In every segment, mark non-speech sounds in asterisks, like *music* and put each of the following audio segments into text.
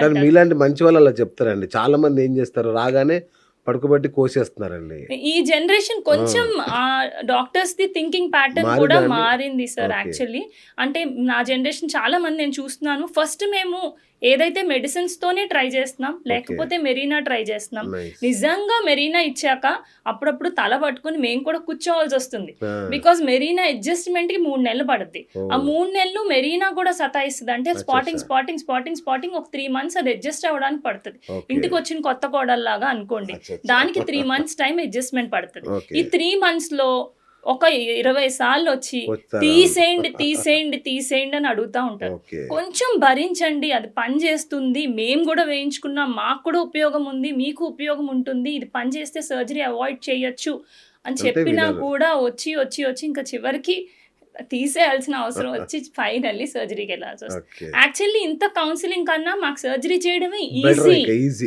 కానీ మీలాంటి మంచి వాళ్ళు అలా చెప్తారండి. చాలా మంది ఏం చేస్తారు? రాగానే పడుకోబెట్టి కోసేస్తున్నారండి. ఈ జనరేషన్ కొంచెం డాక్టర్స్ ది థింకింగ్ ప్యాటర్న్ కూడా? మారింది సార్. యాక్చువల్లీ. అంటే నా జనరేషన్ చాలా మంది నేను చూస్తున్నాను. ఫస్ట్ మేము ఏదైతే మెడిసిన్స్ తోనే ట్రై చేస్తున్నాం లేకపోతే మెరీనా ట్రై చేస్తున్నాం. నిజంగా మెరీనా ఇచ్చాక అప్పుడప్పుడు తల పట్టుకుని మేము కూడా కూర్చోవాల్సి వస్తుంది బికాస్ మెరీనా అడ్జస్ట్మెంట్కి మూడు నెలలు పడుద్ది ఆ మూడు నెలలు మెరీనా కూడా సతాయిస్తుంది అంటే స్పాటింగ్. స్పాటింగ్ స్పాటింగ్ స్పాటింగ్ ఒక త్రీ మంత్స్ అది అడ్జస్ట్ అవ్వడానికి పడుతుంది. ఇంటికి వచ్చిన కొత్త కోడల్లాగా అనుకోండి. దానికి త్రీ మంత్స్ టైం అడ్జస్ట్మెంట్ పడుతుంది. ఈ త్రీ మంత్స్లో ఒక ఇరవై సార్లు వచ్చి? తీసేయండి *laughs* తీసేయండి తీసేయండి అని అడుగుతా ఉంటారు కొంచెం భరించండి అది పని చేస్తుంది మేము కూడా వేయించుకున్నాం మాకు కూడా ఉపయోగం ఉంది మీకు ఉపయోగం ఉంటుంది ఇది పని చేస్తే సర్జరీ అవాయిడ్ చేయొచ్చు అని చెప్పినా. కూడా వచ్చి వచ్చి వచ్చి ఇంకా చివరికి తీసేయాల్సిన అవసరం వచ్చి ఫైనల్లీ సర్జరీకి వెళ్ళాల్సి వస్తుంది. యాక్చువల్లీ ఇంత కౌన్సిలింగ్ కన్నా మాకు సర్జరీ చేయడమే ఈజీ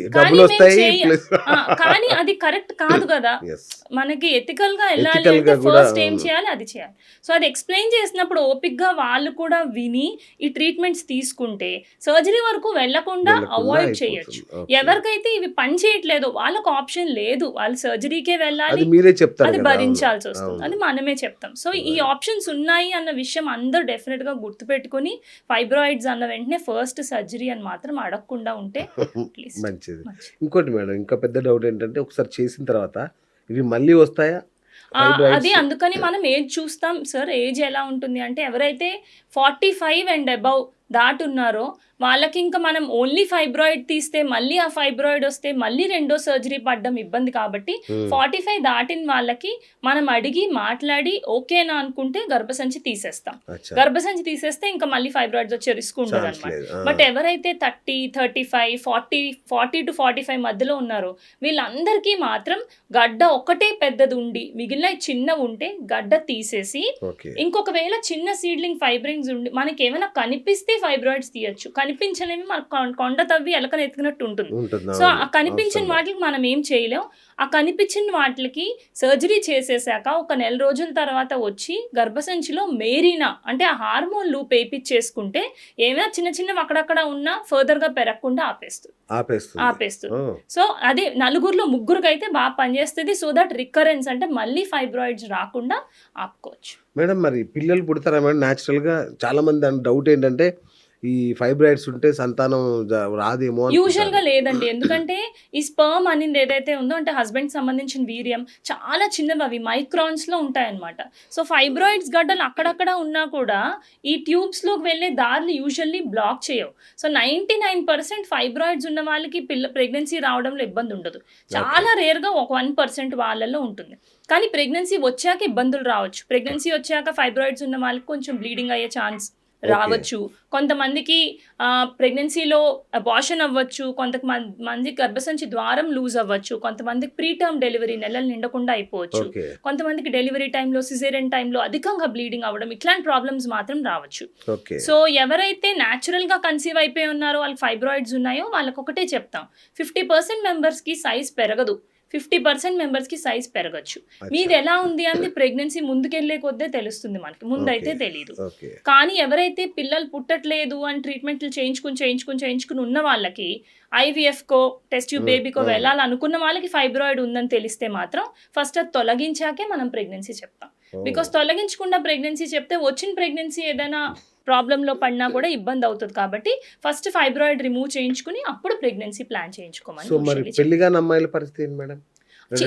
కానీ అది కరెక్ట్ కాదు కదా. *laughs* మనకి ఎథికల్గా వెళ్ళాలి అంటే ఫస్ట్ ఏం. చేయాలి? అది చేయాలి. సో అది ఎక్స్ప్లెయిన్ చేసినప్పుడు ఓపిక్గా వాళ్ళు కూడా విని ఈ ట్రీట్మెంట్స్ తీసుకుంటే సర్జరీ వరకు వెళ్ళకుండా వెళ్ళకుండా అవాయిడ్. చేయొచ్చు. ఎవరికైతే ఇవి పని చేయట్లేదో వాళ్ళకి ఆప్షన్ లేదు. వాళ్ళు సర్జరీకే వెళ్ళాలి. అది భరించాల్సి వస్తుంది. అది మనమే చెప్తాం. సో ఈ. ఆప్షన్స్ ఉన్నాయి అన్న విషయం అందరూ డెఫినెట్గా గుర్తుపెట్టుకుని ఫైబ్రాయిడ్స్ అన్న వెంటనే ఫస్ట్ సర్జరీ అని మాత్రం అడగకుండా ఉంటే *laughs* మంచిది. ఇంకోటి మేడం ఇంకా పెద్ద డౌట్ ఏంటంటే ఒకసారి చేసిన తర్వాత ఇవి మళ్ళీ వస్తాయా? అది అందుకని మనం ఏజ్ చూస్తాం? సార్ ఏజ్ ఎలా ఉంటుంది? అంటే ఎవరైతే ఫార్టీ ఫైవ్ అండ్ అబౌవ్ దాటున్నారో వాళ్ళకి ఇంకా మనం ఓన్లీ ఫైబ్రాయిడ్ తీస్తే మళ్ళీ ఆ ఫైబ్రాయిడ్ వస్తే మళ్ళీ రెండో సర్జరీ పడ్డం ఇబ్బంది కాబట్టి Hmm. ఫార్టీ ఫైవ్ దాటిన వాళ్ళకి మనం అడిగి మాట్లాడి ఓకేనా అనుకుంటే గర్భసంచి తీసేస్తాం. గర్భసంచి తీసేస్తే ఇంకా మళ్ళీ ఫైబ్రాయిడ్స్ వచ్చే రిస్క్ ఉండదు అనమాట. బట్ ఎవరైతే thirty thirty five forty forty to forty five మధ్యలో ఉన్నారో వీళ్ళందరికీ మాత్రం గడ్డ ఒకటే పెద్దది ఉండి మిగిలిన చిన్న ఉంటే గడ్డ తీసేసి ఇంకొకవేళ చిన్న సీడ్లింగ్ ఫైబ్రింగ్స్ ఉండి మనకి ఏమైనా కనిపిస్తే ఫైబ్రాయిడ్స్ తీయొచ్చు కనిపించలేమి మనకు కొం- కొండ తవ్వి ఎలకని ఎత్తుకున్నట్టు ఉంటుంది. సో. ఆ కనిపించిన. వాటికి మనం ఏం చేయలేం. ఆ కనిపించిన వాటికి సర్జరీ చేసేసాక ఒక నెల రోజుల తర్వాత వచ్చి గర్భసంచిలో మేరీనా అంటే ఆ హార్మోన్ లూప్ వేయించేసుకుంటే ఏమైనా చిన్న చిన్నవి అక్కడక్కడ ఉన్నా ఫర్దర్గా పెరగకుండా ఆపేస్తుంది. ఆపేస్తుంది. సో అదే నలుగురిలో ముగ్గురికి అయితే బాగా పనిచేస్తుంది. సో దట్ రికరెన్స్ అంటే మళ్ళీ ఫైబ్రాయిడ్స్ రాకుండా ఆపుకోవచ్చు. మేడం మరి పిల్లలు పుడతారా మేడం? న్యాచురల్గా చాలా మంది డౌట్ ఏంటంటే ఈ ఫైబ్రాయిడ్స్ ఉంటే సంతానం రాదేమో. యూజువల్గా లేదండి. ఎందుకంటే ఈ స్పర్మ్ అనేది ఏదైతే ఉందో అంటే హస్బెండ్ సంబంధించిన వీర్యం చాలా చిన్నవి అవి మైక్రాన్స్లో ఉంటాయన్నమాట. సో ఫైబ్రాయిడ్స్ గడ్డలు అక్కడక్కడ ఉన్నా కూడా ఈ ట్యూబ్స్లోకి వెళ్ళే దారులు యూజువల్లీ బ్లాక్ చేయవు. So ninety nine percent fibroids ఉన్న వాళ్ళకి పిల్ల ప్రెగ్నెన్సీ రావడంలో ఇబ్బంది ఉండదు. చాలా రేర్గా ఒక వన్ పర్సెంట్ వాళ్ళల్లో ఉంటుంది. కానీ ప్రెగ్నెన్సీ వచ్చాక ఇబ్బందులు రావచ్చు. ప్రెగ్నెన్సీ వచ్చాక ఫైబ్రాయిడ్స్ ఉన్న వాళ్ళకి కొంచెం బ్లీడింగ్ అయ్యే ఛాన్స్ రావచ్చు. కొంతమందికి ప్రెగ్నెన్సీలో అబార్షన్ అవ్వచ్చు కొంతమంది గర్భసంచి ద్వారం లూజ్ అవ్వచ్చు కొంతమందికి ప్రీ టర్మ్ డెలివరీ నెలలు నిండకుండా అయిపోవచ్చు. కొంతమందికి డెలివరీ టైంలో సిజేరియన్ టైంలో అధికంగా బ్లీడింగ్ అవ్వడం ఇట్లాంటి ప్రాబ్లమ్స్ మాత్రం రావచ్చు. సో ఎవరైతే natural గా కన్సీవ్ అయిపోయి ఉన్నారో వాళ్ళకి ఫైబ్రాయిడ్స్ ఉన్నాయో వాళ్ళకి ఒకటే చెప్తాం ఫిఫ్టీ పర్సెంట్ మెంబర్స్కి సైజ్ పెరగదు. ఫిఫ్టీ పర్సెంట్ మెంబర్స్కి సైజ్ పెరగచ్చు. మీది ఎలా ఉంది అని ప్రెగ్నెన్సీ ముందుకెళ్ళే కొద్దే తెలుస్తుంది మనకి ముందైతే. తెలియదు కానీ ఎవరైతే పిల్లలు పుట్టట్లేదు అని ట్రీట్మెంట్లు చేయించుకుని చేయించుకుని చేయించుకుని ఉన్న వాళ్ళకి ఐవీఎఫ్ కో టెస్ట్ బేబీకో. వెళ్ళాలనుకున్న వాళ్ళకి ఫైబ్రాయిడ్ ఉందని తెలిస్తే మాత్రం ఫస్ట్ అది తొలగించాకే మనం ప్రెగ్నెన్సీ చెప్తాం. బికాస్ తొలగించకుండా ప్రెగ్నెన్సీ చెప్తే వచ్చిన ప్రెగ్నెన్సీ ఏదైనా ప్రాబ్లంలో పడినా కూడా ఇబ్బంది అవుతుంది కాబట్టి ఫస్ట్ ఫైబ్రాయిడ్ రిమూవ్ చేయించుకుని అప్పుడు ప్రెగ్నెన్సీ ప్లాన్ చేయించుకోమని సో మరి. పెళ్ళిగాని అమ్మాయిల పరిస్థితి ఏంటి madam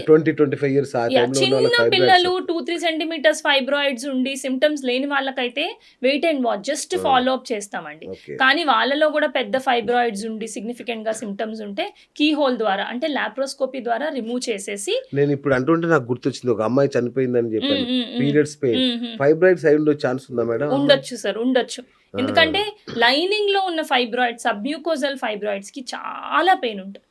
twenty twenty five years చిన్న పిల్లలు. టూ త్రీ సెంటీమీటర్స్ ఫైబ్రాయిడ్స్ ఉండి సిమ్టమ్స్ లేని వాళ్ళకైతే weight and watch just. Follow up చేస్తామండి. కానీ వాళ్ళలో కూడా పెద్ద ఫైబ్రాయిడ్స్ ఉండి సిగ్నిఫికెంట్గా సిమ్టమ్స్ ఉంటే కీ హోల్ ద్వారా అంటే లాప్రోస్కోపీ ద్వారా రిమూవ్ చేసేసి నేను ఇప్పుడు అంటుంటే నాకు గుర్తొచ్చింది ఒక అమ్మాయి చనిపోయిందని చెప్పాను. Periods pain. ఫైబ్రాయిడ్స్ అయి ఉండే ఛాన్స్ ఉందా మేడం? ఉండొచ్చు సార్ ఉండొచ్చు. ఎందుకంటే లైనింగ్లో ఉన్న ఫైబ్రాయిడ్ సబ్మ్యూకోజల్ ఫైబ్రాయిడ్స్కి చాలా పెయిన్ ఉంటుంది.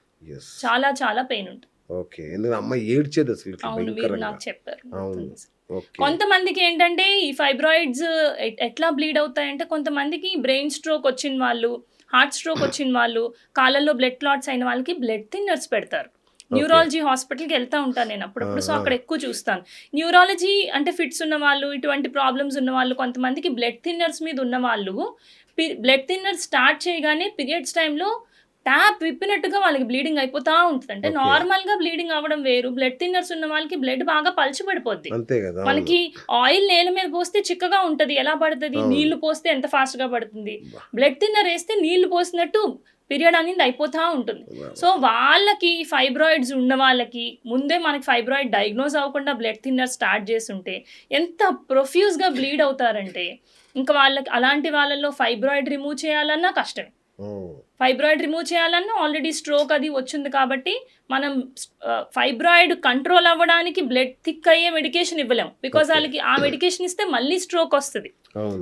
చాలా చాలా పెయిన్ ఉంటుంది. ఓకే. ఎందుకంటే అమ్మాయి ఏడ్చేది అసలు అవును మీరు నాకు చెప్పారు అవును. కొంతమందికి ఏంటంటే ఈ ఫైబ్రాయిడ్స్ ఎట్లా బ్లీడ్ అవుతాయంటే కొంతమందికి బ్రెయిన్ స్ట్రోక్ వచ్చిన వాళ్ళు హార్ట్ స్ట్రోక్ *coughs* వచ్చిన వాళ్ళు కాళ్ళల్లో బ్లడ్ క్లాట్స్ అయిన వాళ్ళకి బ్లడ్ థిన్నర్స్ పెడతారు. న్యూరాలజీ హాస్పిటల్కి వెళ్తా ఉంటాను నేను అప్పుడప్పుడు. సో. అక్కడ ఎక్కువ చూస్తాను. న్యూరాలజీ అంటే ఫిట్స్ ఉన్న వాళ్ళు ఇటువంటి ప్రాబ్లమ్స్ ఉన్న వాళ్ళు కొంతమందికి బ్లడ్ థిన్నర్స్ మీద ఉన్న వాళ్ళు బ్లడ్ థిన్నర్ స్టార్ట్ చేయగానే పీరియడ్స్ టైంలో ట్యాప్ విప్పినట్టుగా వాళ్ళకి బ్లీడింగ్ అయిపోతా ఉంటుంది అంటే. నార్మల్గా బ్లీడింగ్ అవ్వడం వేరు బ్లడ్ థిన్నర్స్ ఉన్న వాళ్ళకి బ్లడ్ బాగా కదా అవును. మనకి ఆయిల్ నేల మీద పోస్తే చిక్కగా ఉంటది ఎలా పడుతుంది. నీళ్ళు పోస్తే ఎంత ఫాస్ట్గా పడుతుంది. బ్లడ్ థిన్నర్ వేస్తే నీళ్ళు పోసినట్టు పీరియడ్ అనేది అయిపోతా ఉంటుంది సో వాళ్ళకి ఫైబ్రాయిడ్స్ ఉన్న వాళ్ళకి ముందే మనకి ఫైబ్రాయిడ్ డయాగ్నోజ్ అవ్వకుండా బ్లడ్ థిన్నర్ స్టార్ట్ చేస్తుంటే ఎంత ప్రొఫ్యూజ్గా బ్లీడ్ అవుతారంటే ఇంకా వాళ్ళకి అలాంటి వాళ్ళల్లో ఫైబ్రాయిడ్ రిమూవ్ చేయాలన్నా కష్టమే. ఫైబ్రాయిడ్ రిమూవ్ చేయాలన్నా ఆల్రెడీ స్ట్రోక్ అది వచ్చింది కాబట్టి మనం ఫైబ్రాయిడ్ కంట్రోల్ అవ్వడానికి బ్లడ్ థిక్ అయ్యే మెడికేషన్ ఇవ్వలేం. Because Okay. వాళ్ళకి ఆ మెడికేషన్ ఇస్తే మళ్ళీ స్ట్రోక్ వస్తుంది.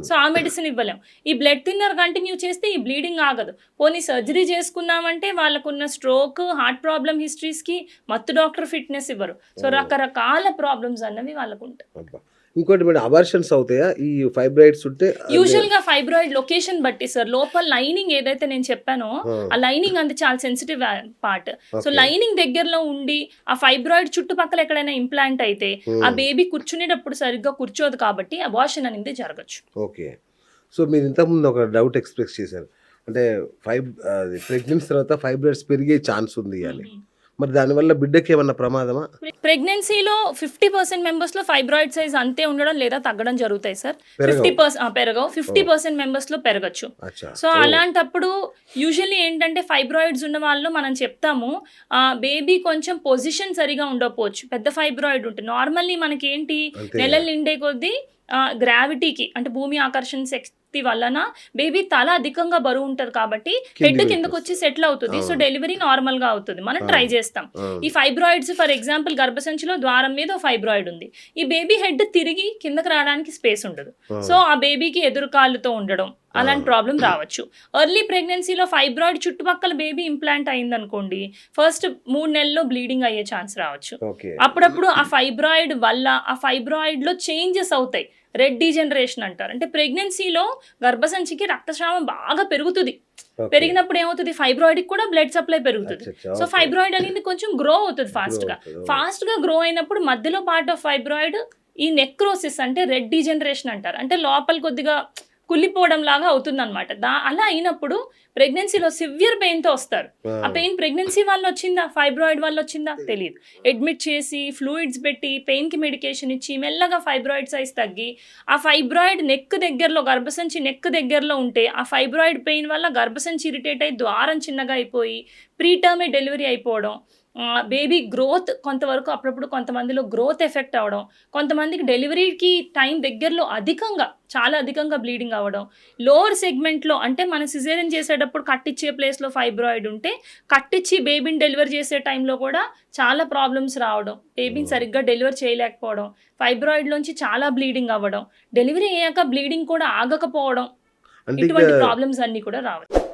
సో ఆ మెడిసిన్ ఇవ్వలేం. ఈ బ్లడ్ థిన్నర్ కంటిన్యూ చేస్తే ఈ బ్లీడింగ్ ఆగదు. పోనీ సర్జరీ చేసుకున్నామంటే వాళ్ళకున్న స్ట్రోక్ హార్ట్ ప్రాబ్లమ్ హిస్టరీస్కి మత్తు డాక్టర్ ఫిట్నెస్ ఇవ్వరు. సో. రకరకాల ప్రాబ్లమ్స్ అన్నవి వాళ్ళకు ఉంటాయి. ఇంకోటి మేడం అబార్షన్స్ అవుతాయా? ఈ ఫైబ్రాయిడ్స్ ఉంటే యూజువల్గా ఫైబ్రాయిడ్ లొకేషన్ బట్టి సార్ లోపల లైనింగ్ ఏదైతే నేను చెప్పానో ఆ, లైనింగ్ అంది చాలా సెన్సిటివ్ పార్ట్ సో. లైనింగ్ దగ్గరలో ఉండి ఆ ఫైబ్రాయిడ్ చుట్టుపక్కల ఎక్కడైనా ఇంప్లాంట్ అయితే. ఆ బేబీ కూర్చునేటప్పుడు సరిగ్గా కూర్చోదు కాబట్టి అబార్షన్ అనేది జరగచ్చు. ఓకే సో మీరు ఇంతకుముందు ఒక డౌట్ ఎక్స్ప్రెస్ చేశారు. అంటే ఫైబ్ ప్రెగ్నెన్సీ తర్వాత ఫైబ్రాయిడ్స్ పెరిగే ఛాన్స్ ఉంది అని. మరి దానివల్ల బిడ్డకి ఏమన్నా ప్రమాదమా? ప్రెగ్నెన్సీలో ఫిఫ్టీ పర్సెంట్ మెంబర్స్లో ఫైబ్రాయిడ్ సైజ్ అంతే ఉండడం లేదా తగ్గడం జరుగుతాయి సార్. ఫిఫ్టీ పర్సెంట్ పెరగవు. ఫిఫ్టీ పర్సెంట్ మెంబర్స్లో పెరగచ్చు సో అలాంటప్పుడు యూజువల్లీ ఏంటంటే ఫైబ్రాయిడ్స్ ఉన్న వాళ్ళు మనం చెప్తాము బేబీ కొంచెం పొజిషన్ సరిగా ఉండకపోవచ్చు. పెద్ద ఫైబ్రాయిడ్ ఉంటుంది నార్మల్లీ మనకి ఏంటి నెలలు నిండే కొద్దీ గ్రావిటీకి అంటే భూమి ఆకర్షణ శక్తి వలన బేబీ తల అధికంగా బరువు ఉంటది కాబట్టి హెడ్ కిందకు వచ్చి సెటిల్ అవుతుంది. సో. డెలివరీ నార్మల్గా అవుతుంది. మనం. ట్రై చేస్తాం. ఈ ఫైబ్రాయిడ్స్ ఫర్ ఎగ్జాంపుల్ గర్భసంచిలో ద్వారం మీద ఫైబ్రాయిడ్ ఉంది. ఈ బేబీ హెడ్ తిరిగి కిందకి రావడానికి స్పేస్ ఉండదు. సో ఆ బేబీకి ఎదురు కాళ్ళతో ఉండడం అలాంటి ప్రాబ్లం రావచ్చు. ఎర్లీ ప్రెగ్నెన్సీలో ఫైబ్రాయిడ్ చుట్టుపక్కల బేబీ ఇంప్లాంట్ అయిందనుకోండి ఫస్ట్ మూడు నెలల్లో బ్లీడింగ్ అయ్యే ఛాన్స్ రావచ్చు. అప్పుడప్పుడు ఆ ఫైబ్రాయిడ్ వల్ల ఆ ఫైబ్రాయిడ్లో చేంజెస్ అవుతాయి. రెడ్ డీజనరేషన్ అంటారు. అంటే ప్రెగ్నెన్సీలో గర్భసంచికి రక్తస్రావం బాగా పెరుగుతుంది. పెరిగినప్పుడు ఏమవుతుంది? ఫైబ్రాయిడ్ కూడా బ్లడ్ సప్లై పెరుగుతుంది. సో. ఫైబ్రాయిడ్ అనేది కొంచెం గ్రో అవుతుంది ఫాస్ట్గా. ఫాస్ట్గా గ్రో అయినప్పుడు మధ్యలో పార్ట్ ఆఫ్ ఫైబ్రాయిడ్ ఈ నెక్రోసిస్ అంటే రెడ్ డీజనరేషన్ అంటారు. అంటే లోపల కొద్దిగా కుళ్ళిపోవడం లాగా అవుతుంది అనమాట దా అలా అయినప్పుడు ప్రెగ్నెన్సీలో సివియర్ పెయిన్తో వస్తారు. ఆ, పెయిన్ ప్రెగ్నెన్సీ వల్ల వచ్చిందా ఫైబ్రాయిడ్ వల్ల వచ్చిందా తెలియదు అడ్మిట్ చేసి ఫ్లూయిడ్స్ పెట్టి పెయిన్కి మెడికేషన్ ఇచ్చి మెల్లగా ఫైబ్రాయిడ్ సైజ్ తగ్గి ఆ ఫైబ్రాయిడ్ నెక్ దగ్గరలో గర్భసంచి నెక్ దగ్గరలో ఉంటే ఆ ఫైబ్రాయిడ్ పెయిన్ వల్ల గర్భసంచి ఇరిటేట్ అయి ద్వారం చిన్నగా అయిపోయి ప్రీటర్మే డెలివరీ అయిపోవడం బేబీ గ్రోత్ కొంతవరకు అప్పుడప్పుడు కొంతమందిలో గ్రోత్ ఎఫెక్ట్ అవ్వడం కొంతమందికి డెలివరీకి టైం దగ్గరలో అధికంగా చాలా అధికంగా బ్లీడింగ్ అవ్వడం. లోవర్ సెగ్మెంట్లో అంటే మన సిజేరియన్ చేసేటప్పుడు కట్టిచ్చే ప్లేస్లో ఫైబ్రాయిడ్ ఉంటే కట్టించి బేబీని డెలివర్ చేసే టైంలో కూడా చాలా ప్రాబ్లమ్స్ రావడం. బేబీని సరిగ్గా డెలివర్ చేయలేకపోవడం. ఫైబ్రాయిడ్లోంచి చాలా బ్లీడింగ్ అవ్వడం. డెలివరీ అయ్యాక బ్లీడింగ్ కూడా ఆగకపోవడం. ఇటువంటి ప్రాబ్లమ్స్ అన్నీ కూడా రావచ్చు.